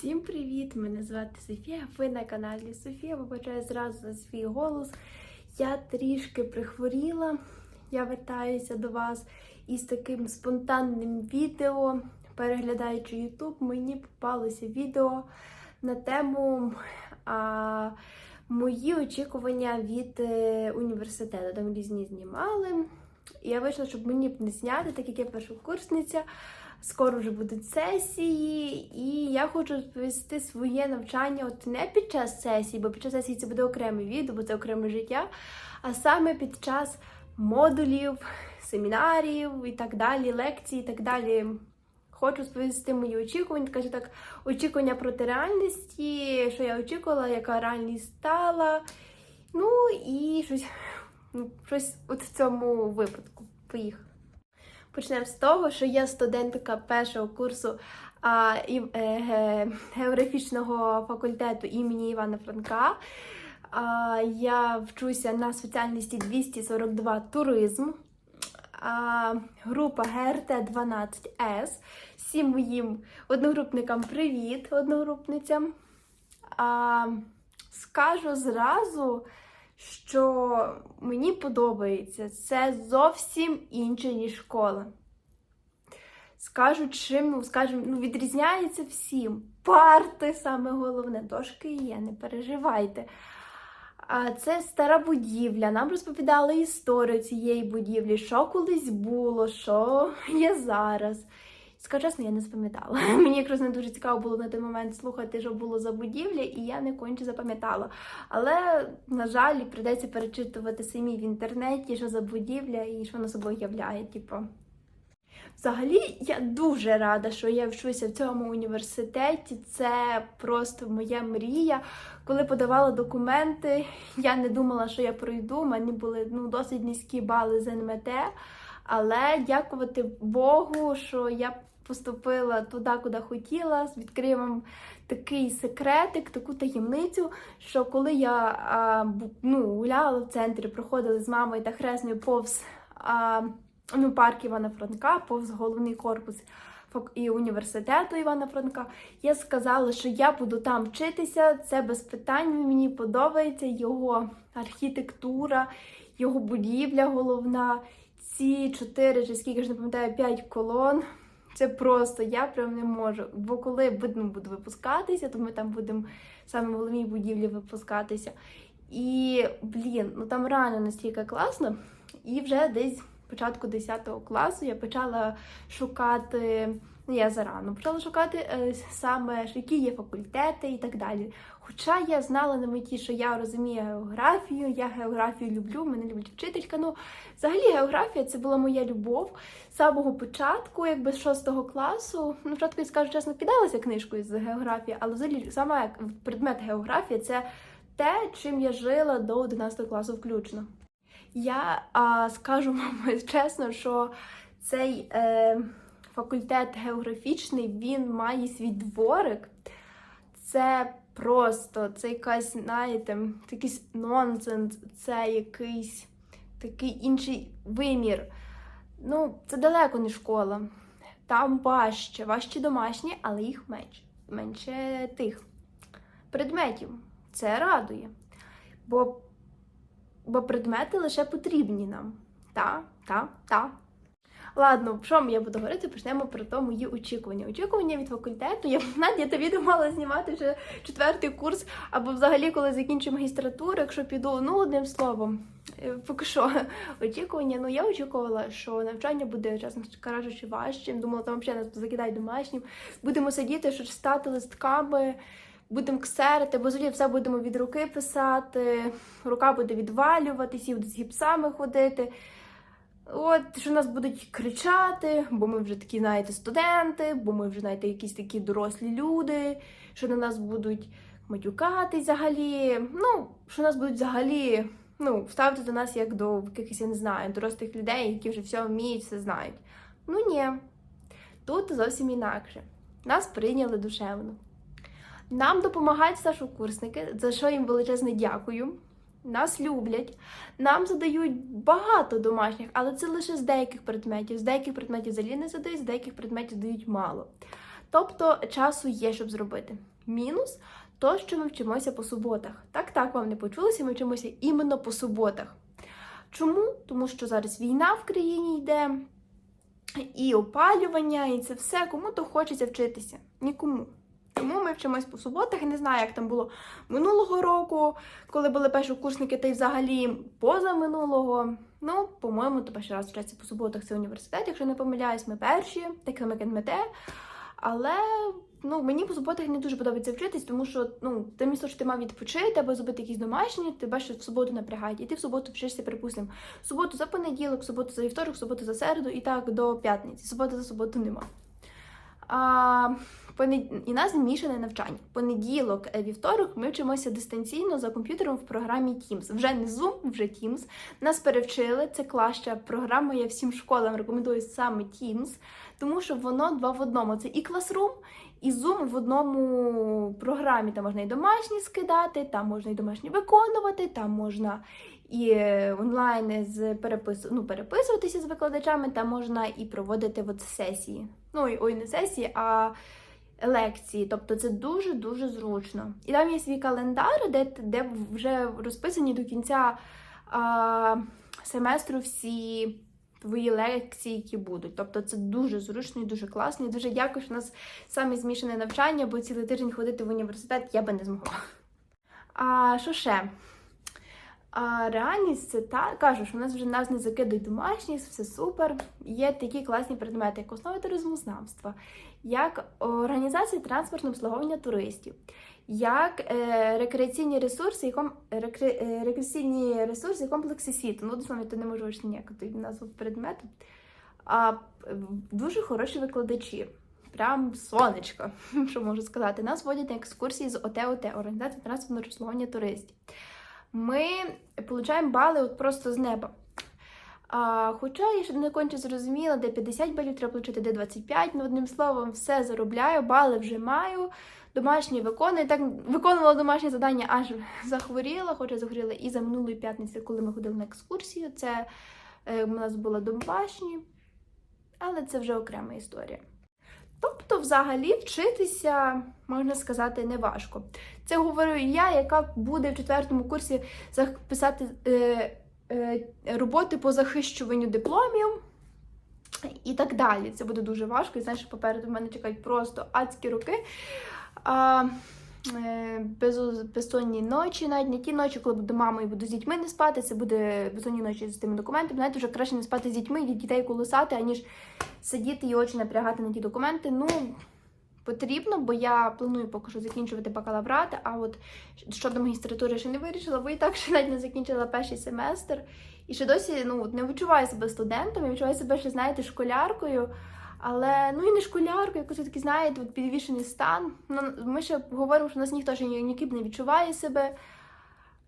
Всім привіт! Мене звати Софія. Ви на каналі Софія. Вибачаю зразу за свій голос. Я трішки прихворіла. Я вертаюся до вас із таким спонтанним відео. Переглядаючи YouTube, мені попалося відео на тему а, мої очікування від е, університету. Там різні знімали. І я вийшла, щоб мені не зняти, так як я першокурсниця. Скоро вже будуть сесії, і я хочу розповісти своє навчання от не під час сесії, бо під час сесії це буде окреме відео, бо це окреме життя, а саме під час модулів, семінарів і так далі, лекцій і так далі. Хочу розповісти мої очікування, кажу так, очікування проти реальності, що я очікувала, яка реальність стала. Ну і щось, ну, щось от в цьому випадку. Поїхали. Почнемо з того, що я студентка першого курсу а, і, е, ге- географічного факультету імені Івана Франка. А, я вчуся на спеціальності 242 туризм. А, група ГРТ 12С. Всім моїм одногрупникам привіт, одногрупницям. А, скажу зразу, що мені подобається. Це зовсім інше, ніж школа. Скажу, чим, ну, скажімо, ну, відрізняється всім. Парти саме головне, дошки є, не переживайте. А це стара будівля. Нам розповідали історію цієї будівлі, що колись було, що є зараз. Скажу чесно, я не запам'ятала. Мені якраз не дуже цікаво було на той момент слухати, що було за будівля, і я не конче запам'ятала. Але, на жаль, прийдеться перечитувати самі в інтернеті, що за будівля і що вона собою являє. Типу. Взагалі, я дуже рада, що я вчуся в цьому університеті. Це просто моя мрія. Коли подавала документи, я не думала, що я пройду. У мене були ну, досить низькі бали з НМТ. Але дякувати Богу, що я поступила туди, куди хотіла. Відкрию вам такий секретик, таку таємницю, що коли я а, ну, гуляла в центрі, проходили з мамою та хресною повз а, ну, парк Івана Франка, повз головний корпус і університету Івана Франка, я сказала, що я буду там вчитися. Це без питань мені подобається його архітектура, його будівля головна. Ці чотири, чи скільки ж не пам'ятаю, п'ять колон. Це просто я прям не можу. Бо коли буду, буду випускатися, то ми там будемо саме в головній будівлі випускатися. І блін, ну там реально настільки класно. І вже десь початку 10 класу я почала шукати. Ну, я зарано почала шукати е, саме, які є факультети і так далі. Хоча я знала на меті, що я розумію географію, я географію люблю, мене любить вчителька. Ну, взагалі, географія це була моя любов з самого початку, якби з 6 класу. Ну, спочатку я скажу чесно, кидалася книжкою з географії, але взагалі саме предмет географія це те, чим я жила до 11 класу включно. Я а, скажу вам чесно, що цей е, факультет географічний він має свій дворик. Це просто це якась, знаєте, це якийсь нонсенс, це якийсь такий інший вимір. Ну, це далеко не школа. Там важче, важче домашні, але їх менше. Менше тих предметів. Це радує. Бо бо предмети лише потрібні нам. Та, та, та. Ладно, що я буду говорити, почнемо про то мої очікування. Очікування від факультету. Я та відео мала знімати вже четвертий курс, або взагалі, коли закінчу магістратуру, якщо піду, ну одним словом. е, Поки що очікування. Ну я очікувала, що навчання буде, чесно кажучи, важчим. Думала, там взагалі нас закидають домашнім. Будемо сидіти, що читати листками. Будемо ксерити, бо взагалі все будемо від руки писати, рука буде відвалюватися, всі з гіпсами ходити. От, що нас будуть кричати, бо ми вже такі, знаєте, студенти, бо ми вже, знаєте, якісь такі дорослі люди, що на нас будуть матюкати взагалі. Ну, що нас будуть взагалі ну, ставити до нас як до якихось, я не знаю, дорослих людей, які вже все вміють, все знають. Ну ні, тут зовсім інакше. Нас прийняли душевно. Нам допомагають старшокурсники, за що їм величезне дякую. Нас люблять, нам задають багато домашніх, але це лише з деяких предметів. З деяких предметів взагалі не задають, з деяких предметів дають мало. Тобто часу є, щоб зробити. Мінус то, що ми вчимося по суботах. Так, так, вам не почулося, ми вчимося іменно по суботах. Чому? Тому що зараз війна в країні йде, і опалювання, і це все. Кому то хочеться вчитися. Нікому. Тому ми вчимось по суботах. Не знаю, як там було минулого року, коли були першокурсники, та й взагалі поза минулого. Ну, по-моєму, то перший раз вчаться по суботах це університет, якщо не помиляюсь, ми перші, так само як Але ну, мені по суботах не дуже подобається вчитись, тому що ну, ти місто, що ти мав відпочити або зробити якісь домашні, тебе ще в суботу напрягають. І ти в суботу вчишся, припустимо, в суботу за понеділок, в суботу за вівторок, в суботу за середу і так до п'ятниці. Суботу за суботу нема. А. І нас змішане навчання. Понеділок, е, вівторок ми вчимося дистанційно за комп'ютером в програмі Teams. Вже не Zoom, вже Teams. Нас перевчили. Це клаща програма. Я всім школам рекомендую саме Teams, тому що воно два в одному. Це і Classroom, і Zoom в одному програмі. Там можна і домашні скидати, там можна і домашні виконувати, там можна і е, онлайн з перепис... ну, переписуватися з викладачами, там можна і проводити от сесії. Ну, і- ой, не сесії, а лекції. Тобто це дуже-дуже зручно. І там є свій календар, де, де вже розписані до кінця а, семестру всі твої лекції, які будуть. Тобто це дуже зручно і дуже класно. І дуже дякую, що у нас саме змішане навчання, бо цілий тиждень ходити в університет я би не змогла. А що ще? А реальність це та кажу, що в нас вже нас не закидують домашні, все супер. Є такі класні предмети, як основи туризмознавства, як організація транспортного обслуговування туристів, як е, рекреаційні ресурси і ком, рекре, е, рекреаційні ресурси і комплекси світу. Ну, дословно, то не можу вийти ніяк назву предмету. А дуже хороші викладачі. Прям сонечко, що можу сказати. Нас водять на екскурсії з ОТОТ, організація транспортного обслуговування туристів ми получаємо бали от просто з неба. А, Хоча я ще не конче зрозуміла, де 50 балів треба отримати, де 25. Ну, одним словом, все заробляю, бали вже маю, домашні виконую. Так виконувала домашнє завдання, аж захворіла, хоча захворіла і за минулої п'ятниці, коли ми ходили на екскурсію. Це е, у нас була домашні, але це вже окрема історія. Тобто, взагалі, вчитися, можна сказати, не важко. Це говорю я, яка буде в четвертому курсі писати е, е, роботи по захищуванню дипломів і так далі. Це буде дуже важко. І знаєш, попереду в мене чекають просто адські роки. А, безсонні ночі, навіть не ті ночі, коли буду мамою буду з дітьми не спати. Це буде безсонні ночі з тими документами. Знаєте, вже краще не спати з дітьми і дітей колосати, аніж сидіти і очі напрягати на ті документи. Ну, потрібно, бо я планую поки що закінчувати бакалаврат, а от щодо магістратури ще не вирішила, бо і так ще навіть не закінчила перший семестр. І ще досі ну, не відчуваю себе студентом, я відчуваю себе ще, знаєте, школяркою. Але ну і не школяркою, якось такий, знаєте, підвішений стан. Ну, ми ще говоримо, що у нас ніхто ні- ніким не відчуває себе.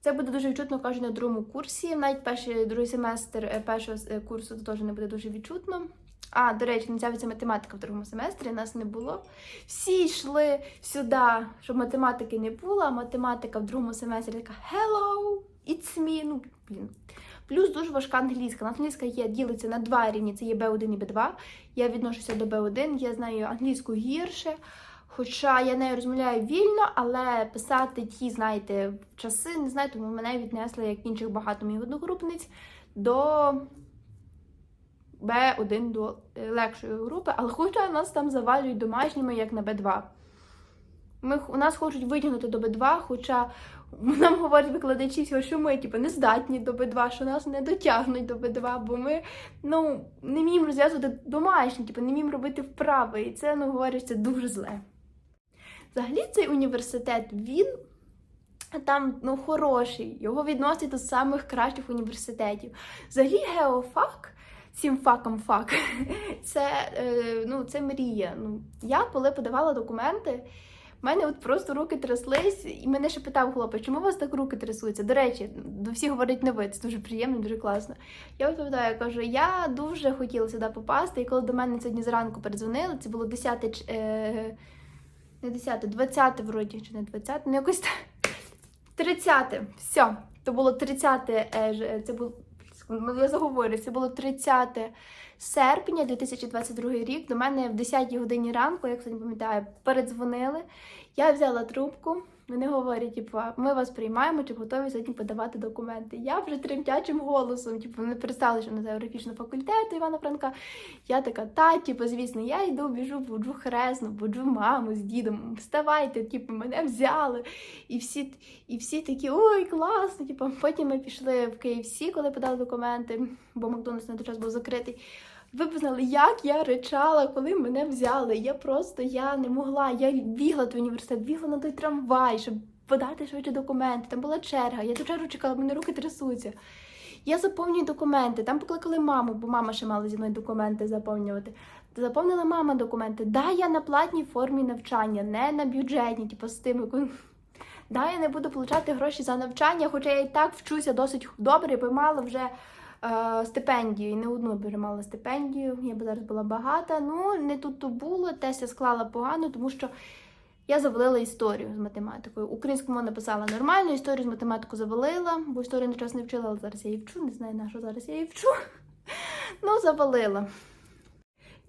Це буде дуже відчутно, кажуть, на другому курсі. Навіть перший другий семестр е, першого е, курсу теж не буде дуже відчутно. А, до речі, не з'явиться математика в другому семестрі, нас не було. Всі йшли сюди, щоб математики не було, а математика в другому семестрі така Hello, it's me. Ну, блін. Плюс дуже важка англійська. Англійська є ділиться на два рівні: це є B1 і B2. Я відношуся до B1, я знаю англійську гірше. Хоча я нею розмовляю вільно, але писати ті, знаєте, часи, не знаю, тому мене віднесли, як інших багато моїх одногрупниць, до Б1 до е, легшої групи, але хоча нас там завалюють домашніми, як на Б2. Ми, у нас хочуть витягнути до Б2, хоча нам говорять викладачі, що ми типу, не здатні до Б2, що нас не дотягнуть до Б2, бо ми ну, не вміємо розв'язувати домашні, типу, не вміємо робити вправи. І це, ну, говорять, дуже зле. Взагалі, цей університет, він там ну, хороший, його відносять до самих кращих університетів. Взагалі, геофак, цим факом фак, це, е, ну, це мрія. Ну, я коли подавала документи, в мене от просто руки тряслись, і мене ще питав хлопець, чому у вас так руки трясуться? До речі, до всіх говорить ви, це дуже приємно, дуже класно. Я відповідаю, кажу, я дуже хотіла сюди попасти, і коли до мене сьогодні зранку передзвонили, це було 10 е, не 10, 20 вроді, чи не 20, ну якось так. 30, все. То було 30, е, це було, я заговорю, це було 30 серпня 2022 рік до мене в 10 годині ранку, як не пам'ятаю, передзвонили. Я взяла трубку. Вони говорять, типу, ми вас приймаємо, чи готові сьогодні подавати документи. Я вже тремтячим голосом, типу, вони перестали, що на географічного факультету Івана Франка. Я така, та, типу, звісно, я йду, біжу, буджу хресну, буджу маму з дідом. Вставайте, типу, мене взяли. І всі, і всі такі, ой, класно. Типу, потім ми пішли в KFC, коли подали документи, бо Макдональдс на той час був закритий. Ви б знали, як я ричала, коли мене взяли. Я просто я не могла. Я бігла до університет, бігла на той трамвай, щоб подати швидше документи. Там була черга. Я ту чергу чекала, мене руки трясуться. Я заповнюю документи. Там покликали маму, бо мама ще мала зі мною документи заповнювати. Заповнила мама документи. Да, я на платній формі навчання, не на бюджетній, типу з тими. Да, я не буду получати гроші за навчання, хоча я і так вчуся досить добре, бо мала вже стипендію. І не одну б мала стипендію. Я б зараз була багата. Ну, не тут то було. Теся склала погано, тому що я завалила історію з математикою. Українську мову написала нормально, історію з математику завалила, бо історію на час не вчила, але зараз я її вчу. Не знаю, на що зараз я її вчу. Ну, завалила.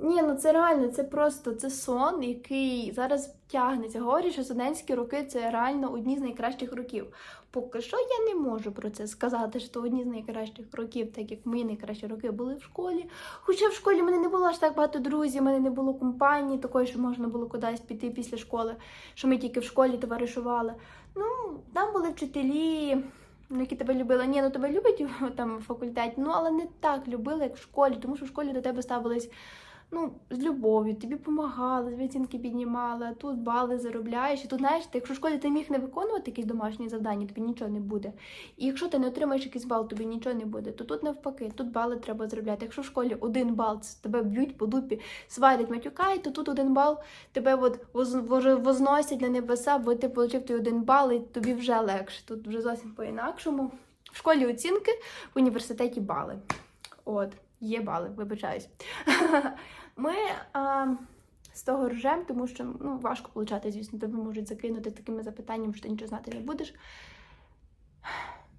Ні, ну це реально, це просто це сон, який зараз тягнеться. Говорять, що студентські роки це реально одні з найкращих років. Поки що я не можу про це сказати, що одні з найкращих років, так як мої найкращі роки були в школі. Хоча в школі в мене не було аж так багато друзів, в мене не було компанії такої, що можна було кудись піти після школи, що ми тільки в школі товаришували. Ну, там були вчителі. ну, Які тебе любили. Ні, ну тебе люблять там в факультеті, ну але не так любили, як в школі, тому що в школі до тебе ставились ну, з любов'ю, тобі допомагали, тобі оцінки піднімали, тут бали заробляєш. І тут, знаєш, ти, якщо в школі ти міг не виконувати якісь домашні завдання, тобі нічого не буде. І якщо ти не отримаєш якийсь бал, тобі нічого не буде, то тут навпаки, тут бали треба заробляти. Якщо в школі один бал, тебе б'ють по дупі, сварять, матюкають, то тут один бал тебе от воз- воз- возносять на небеса, бо ти отримав той один бал, і тобі вже легше. Тут вже зовсім по-інакшому. В школі оцінки, в університеті бали. От, є бали, вибачаюсь. Ми а, з того ржем, тому що ну, важко получати, звісно, тебе можуть закинути такими запитаннями, що ти нічого знати не будеш.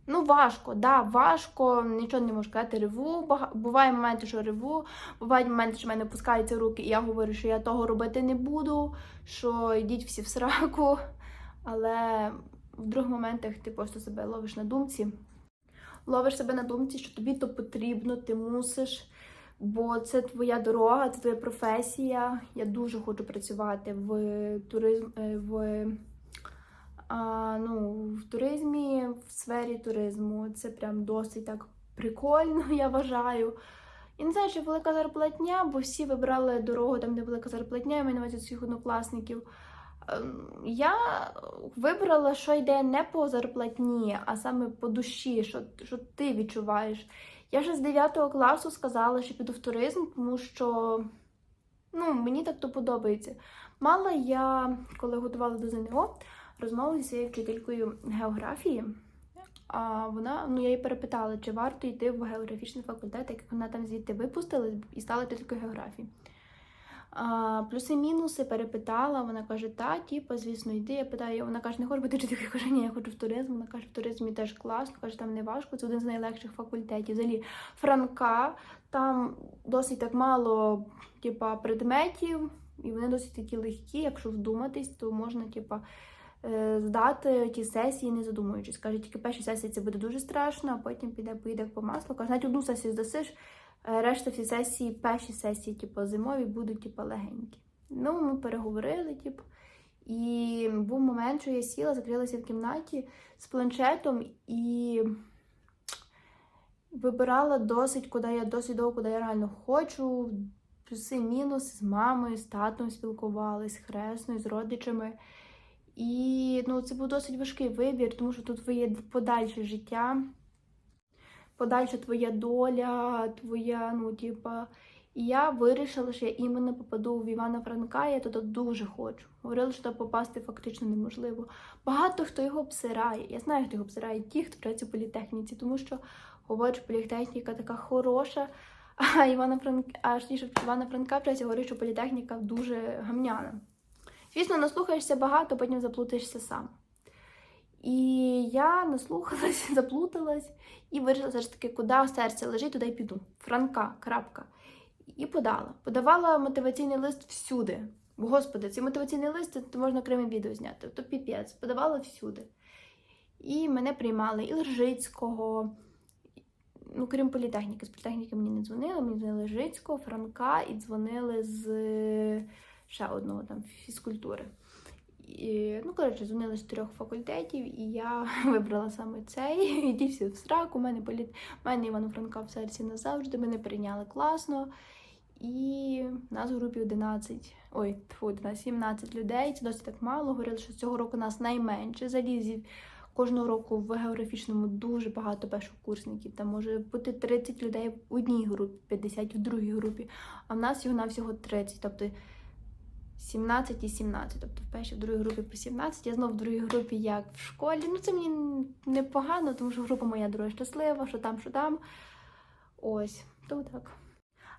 Ну, важко, да, важко, нічого не можу сказати, реву. Буває моменти, що реву, бувають моменти, що в мене пускаються руки, і я говорю, що я того робити не буду, що йдіть всі в сраку. Але в других моментах ти просто себе ловиш на думці. Ловиш себе на думці, що тобі то потрібно, ти мусиш, бо це твоя дорога, це твоя професія. Я дуже хочу працювати в туризм, е, в, а, ну, в туризмі, в сфері туризму. Це прям досить так прикольно, я вважаю. І не знаю, чи велика зарплатня, бо всі вибрали дорогу там, де велика зарплатня, я маю на увазі своїх однокласників. Ем, Я вибрала, що йде не по зарплатні, а саме по душі, що, що ти відчуваєш. Я вже з 9 класу сказала, що піду в туризм, тому що ну, мені так то подобається. Мала я, коли готувала до ЗНО, розмову зі своєю вчителькою географії. А вона, ну я її перепитала, чи варто йти в географічний факультет, як вона там звідти випустилась і стала вчителькою географії. Плюси-мінуси перепитала, вона каже, та, типу, звісно, йди. Я питаю, вона каже, не хочеш бути вчителькою? Я кажу, ні, я хочу в туризм. Вона каже, в туризмі теж класно, каже, там не важко, це один з найлегших факультетів. Взагалі, Франка, там досить так мало, типа, предметів, і вони досить такі легкі. Якщо вдуматись, то можна, типа, е, здати ті сесії, не задумуючись. Каже, тільки перші сесії це буде дуже страшно, а потім піде поїде по маслу. Каже, навіть одну сесію здасиш, решта всі сесії, перші сесії, типу, зимові, будуть типу, легенькі. Ну, ми переговорили, типу. І був момент, що я сіла, закрилася в кімнаті з планшетом і вибирала досить, куди я досить довго, куди я реально хочу. Плюси, мінуси з мамою, з татом спілкувалась, з хресною, з родичами. І ну, це був досить важкий вибір, тому що тут твоє подальше життя, подальша твоя доля, твоя, ну, типа. І я вирішила, що я іменно попаду в Івана Франка, я туди дуже хочу. Говорили, що туди попасти фактично неможливо. Багато хто його обсирає. Я знаю, хто його обсирає, ті, хто вчаться в політехніці, тому що говорять, що політехніка така хороша. А Івана Франка, аж що Івана Франка вчаться, говорять, що політехніка дуже гамняна. Звісно, наслухаєшся багато, потім заплутаєшся сам. І я наслухалась, заплуталась і вирішила все ж таки, куди серце лежить, туди й піду. Франка, крапка. і подала. Подавала мотиваційний лист всюди. Господи, цей мотиваційний лист це можна окреме відео зняти. То піпець, подавала всюди. І мене приймали і Лержицького, ну, крім політехніки, з політехніки мені не дзвонили, мені дзвонили Лежицького, Франка і дзвонили з ще одного там фізкультури. І, ну, коротше, дзвонили з трьох факультетів, і я вибрала саме цей. Іді всі в сраку. У мене політ... у мене Івано Франка в серці назавжди. Мене прийняли класно. І нас в групі 11, ой, тьфу, 11, 17 людей. Це досить так мало. Говорили, що цього року нас найменше залізів. Кожного року в географічному дуже багато першокурсників. Там може бути 30 людей в одній групі, 50 в другій групі. А в нас його навсього 30. Тобто 17 і 17. Тобто в першій, в другій групі по 17, я знову в другій групі, як в школі. Ну, це мені непогано, тому що група моя друга щаслива, що там, що там. Ось, то так.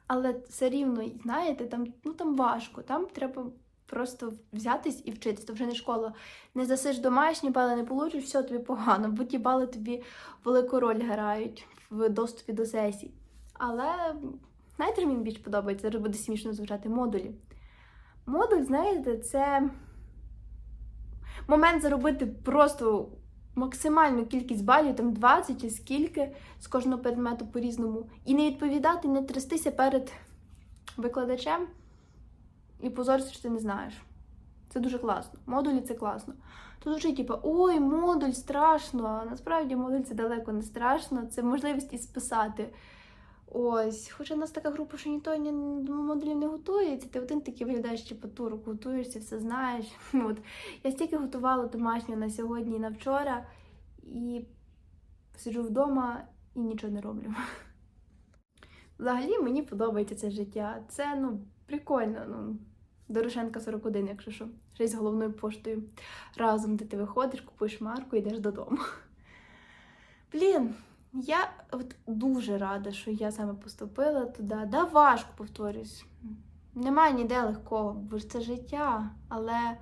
Але все рівно, знаєте, там, ну, там важко, там треба просто взятись і вчитись. То вже не школа. Не засиш домашні, бали не получиш, все тобі погано, бо ті бали тобі велику роль грають в доступі до сесій. Але знаєте, мені більш подобається, зараз буде смішно звучати модулі. Модуль, знаєте, це момент заробити просто максимальну кількість балів, там 20 чи скільки з кожного предмету по-різному, і не відповідати, не трястися перед викладачем і позоритися, що ти не знаєш. Це дуже класно. Модулі це класно. Тут звучить, типу, ой, модуль страшно. А насправді модуль це далеко не страшно, це можливість і списати. Ось, хоча в нас така група, що ніхто ні модулів не готується, ти один такий виглядаєш типу турок, готуєшся, все знаєш. От. Я стільки готувала домашнього на сьогодні і на вчора, і сиджу вдома і нічого не роблю. Взагалі мені подобається це життя. Це ну, прикольно. Ну, Дорошенка 41, якщо що. Ще з головною поштою. Разом де ти виходиш, купуєш марку і йдеш додому. Блін, я от дуже рада, що я саме поступила туди. Да, важко повторюсь. Немає ніде легкого, бо ж це життя. Але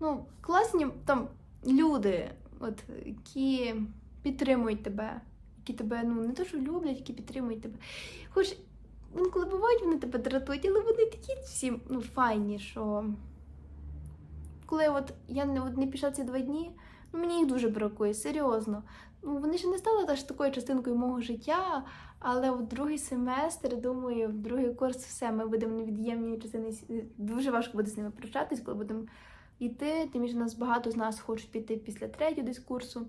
ну, класні там люди, от, які підтримують тебе, які тебе ну, не що люблять, які підтримують тебе. Хоч інколи бувають, вони тебе дратують, але вони такі всі ну, файні, що коли от я не, от, не пішла ці два дні, ну, мені їх дуже бракує, серйозно. Ну, вони ще не стали теж такою частинкою мого життя, але в другий семестр, думаю, в другий курс все, ми будемо невід'ємні частини. Дуже важко буде з ними прощатись, коли будемо йти. Тим більше нас багато з нас хочуть піти після третього десь курсу.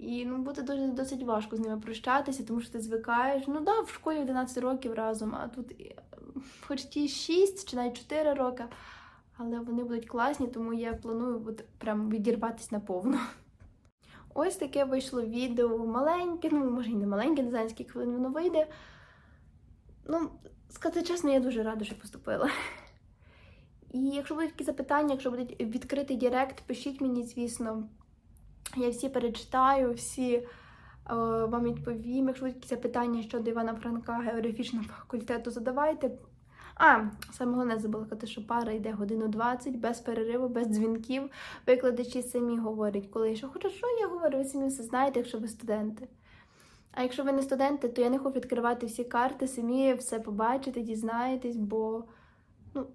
І ну, буде дуже досить важко з ними прощатися, тому що ти звикаєш. Ну да, в школі 11 років разом, а тут е, хоч ті 6 чи навіть 4 роки, але вони будуть класні, тому я планую прям відірватися наповну. Ось таке вийшло відео маленьке, ну може і не маленьке, не знаю, скільки хвилин воно вийде. Ну, сказати чесно, я дуже рада, що поступила. І якщо будуть якісь запитання, якщо буде відкритий Директ, пишіть мені, звісно. Я всі перечитаю, всі е, вам відповім. Якщо будуть якісь запитання щодо Івана Франка, географічного факультету, задавайте. А, саме головне забула казати, що пара йде годину 20, без перериву, без дзвінків. Викладачі самі говорять, коли що. Хоча що я говорю, ви самі все знаєте, якщо ви студенти. А якщо ви не студенти, то я не хочу відкривати всі карти, самі все побачите, дізнаєтесь, бо ну,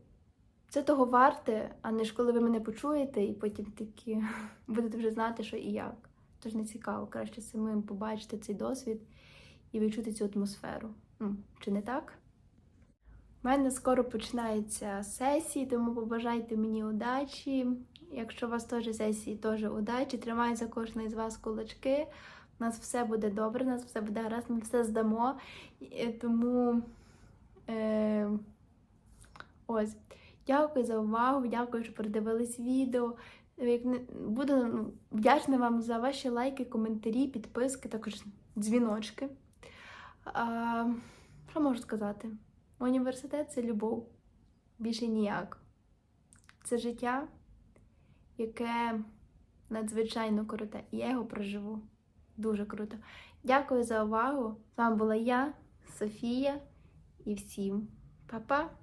це того варте, а не ж коли ви мене почуєте і потім такі будете вже знати, що і як. Тож не цікаво, краще самим побачити цей досвід і відчути цю атмосферу. Чи не так? У мене скоро починаються сесії, тому побажайте мені удачі. Якщо у вас теж сесії, теж удачі. Тримаю за кожного із вас кулачки. У нас все буде добре, у нас все буде гаразд, ми все здамо. І Тому е, ось. Дякую за увагу, дякую, що передивились відео. Буду ну, вдячна вам за ваші лайки, коментарі, підписки, також дзвіночки. А, що можу сказати? Університет це любов. Більше ніяк. Це життя, яке надзвичайно круте. І я його проживу. Дуже круто. Дякую за увагу. З вами була я, Софія, і всім па-па!